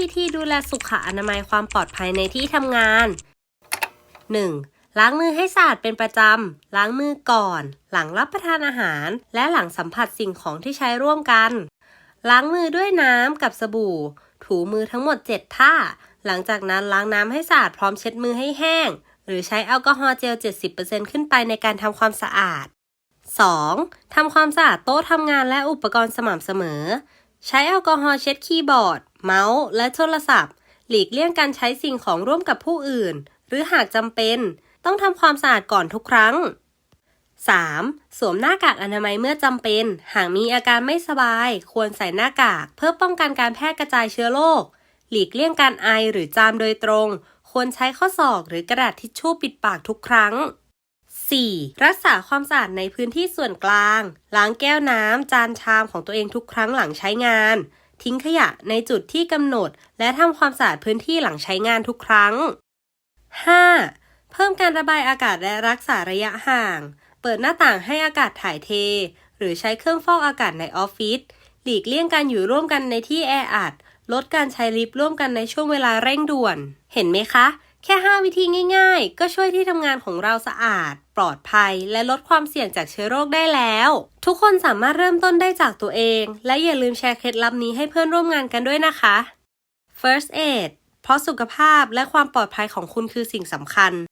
วิธีดูแลสุขอนามัยความปลอดภัยในที่ทำงาน 1. ล้างมือให้สะอาดเป็นประจำ ล้างมือก่อน หลังรับประทานอาหาร และหลังสัมผัสสิ่งของที่ใช้ร่วมกัน ล้างมือด้วยน้ำกับสบู่ ถูมือทั้งหมด 7 ท่า หลังจากนั้นล้างน้ำให้สะอาดพร้อมเช็ดมือให้แห้ง หรือใช้แอลกอฮอล์เจล 70%ขึ้นไปในการทำความสะอาด 2. ทำความสะอาดโต๊ะทำงานและอุปกรณ์สม่ำเสมอ ใช้แอลกอฮอล์เช็ดคีย์บอร์ด เมาส์และโทรศัพท์ หลีกเลี่ยงการใช้สิ่งของร่วมกับผู้อื่น หรือหากจำเป็น ต้องทำความสะอาดก่อนทุกครั้ง 3. สวมหน้ากากอนามัยเมื่อจำเป็น หากมีอาการไม่สบาย ควรใส่หน้ากาก เพื่อป้องกันการแพร่กระจายเชื้อโรค หลีกเลี่ยงการไอหรือจามโดยตรง ควรใช้ข้อศอกหรือกระดาษทิชชู่ปิดปากทุกครั้ง 4. รักษาความสะอาดในพื้นที่ส่วนกลาง ล้างแก้วน้ำจานชามของตัวเองทุกครั้งหลังใช้งาน ทิ้งขยะในจุดที่กำหนด และทำความสะอาดพื้นที่หลังใช้งานทุกครั้ง 5. เพิ่มการระบายอากาศและรักษาระยะห่าง เปิดหน้าต่างให้อากาศถ่ายเท หรือใช้เครื่องฟอกอากาศในออฟฟิศ หลีกเลี่ยงการอยู่ร่วมกันในที่แออัด ลดการใช้ลิฟต์ร่วมกันในช่วงเวลาเร่งด่วน เห็นไหมคะ แค่ 5 วิธีง่ายๆ ก็ช่วยที่ทำงานของเราสะอาด ปลอดภัย และลดความเสี่ยงจากเชื้อโรคได้แล้ว ทุกคนสามารถเริ่มต้นได้จากตัวเอง และอย่าลืมแชร์เคล็ดลับนี้ให้เพื่อนร่วมงานกันด้วยนะคะ First Aid เพราะสุขภาพและความปลอดภัยของคุณคือสิ่งสำคัญ